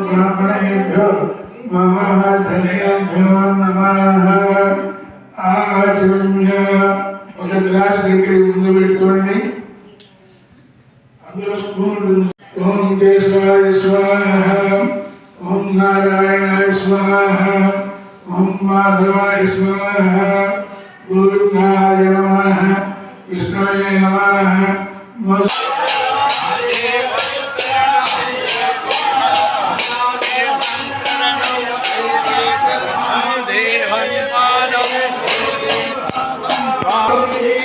ब्राह्मणेभ्यो महाधनेभ्यो नमः ఆచమ్య ఒక గ్లాస్ దగ్గర ముందు పెట్టుకోండి అందులో స్పూన్ ఉంటుంది. ఓం కేశవాయ స్వాహ ఓం నారాయణాయ స్వాహ ఓం మాధవాయ స్వాహ గురుగాయ నమ విష్ణువే నమ Amém.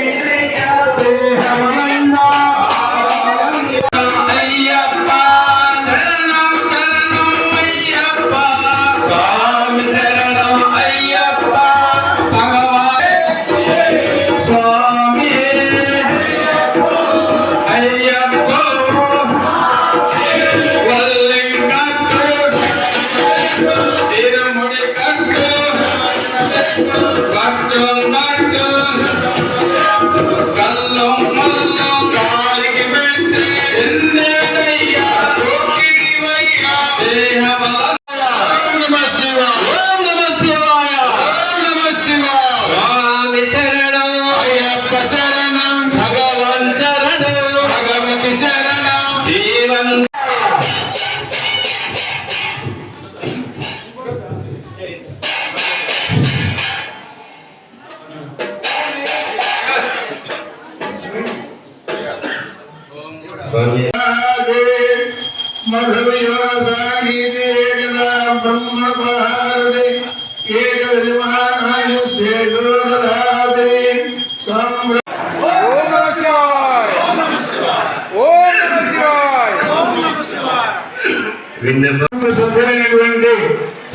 సభ్యులైనటువంటి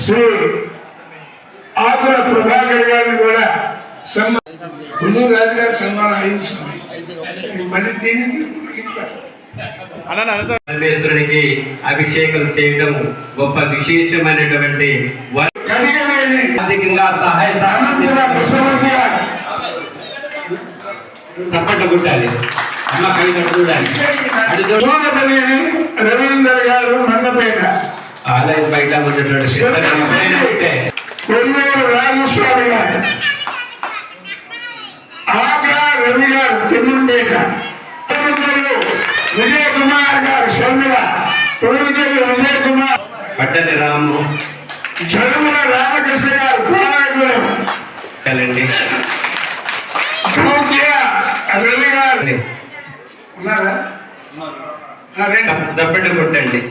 శ్రీ ఆకుల ప్రభాకర్ గారిని కూడా సన్మాన రాజు గారి సన్మానం అయింది మళ్ళీ దీనికి పరమేశ్వరునికి అభిషేకం చేయడం గొప్ప విశేషమైనటువంటి తప్పట్టు కుట్టాలి. అమ్మ కవిత చూడాలి. రవీందర్ గారు మన్నపేట ఆలయం బయట ఉన్నటువంటి కొల్లూరు రాజస్వామి గారు. ఆగా రవి గారు తిమ్మంపేట. విజయ్ కుమార్ గారు షర్మిల తొమ్మిదిలు విజయ్ కుమార్ పట్టని రాము. జడుముల రామకృష్ణ గారు పాలగూడెం కలండి. పూజ్య రవి గారు. ఉన్నారా. తప్పట్టు కొట్టండి.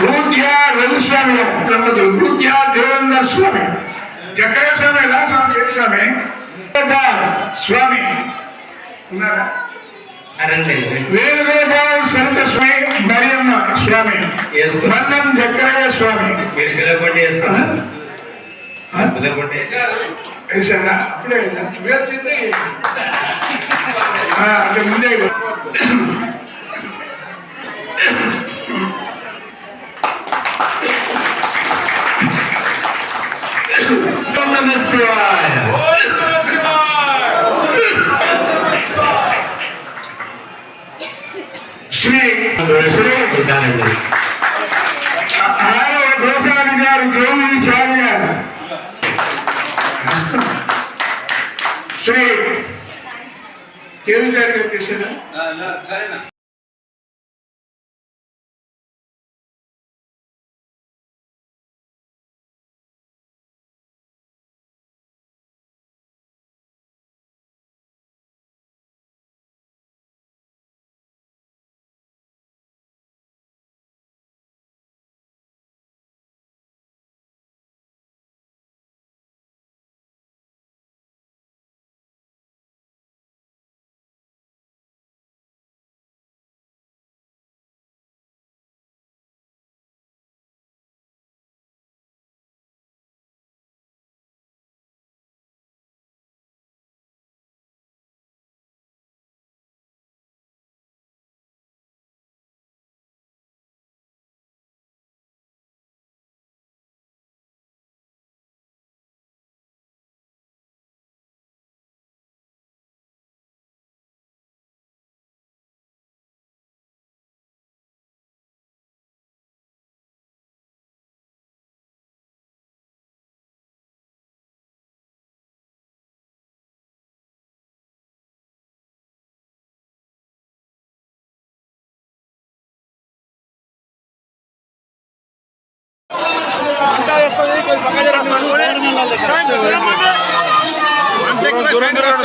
పూజ్య రవిస్వామి దంపతులు. పూజ్య దేవేందర్ స్వామి. జగ్గయ్య స్వామి ఎలా స్వామి స్వామి. ఉన్నారా? వేణుగోపాల్ సంత స్వామి మరియమ్మ స్వామి. మన్నం జగ్గరయ్య స్వామి. వేసారా అప్పుడే వేసింది. అంటే ముందే శ్రీ శ్రీ ఉంటానండి గోపాలి గారు గోవిచారి గారు శ్రీ కేవిచారి గారు తీసారా దూరం దూరం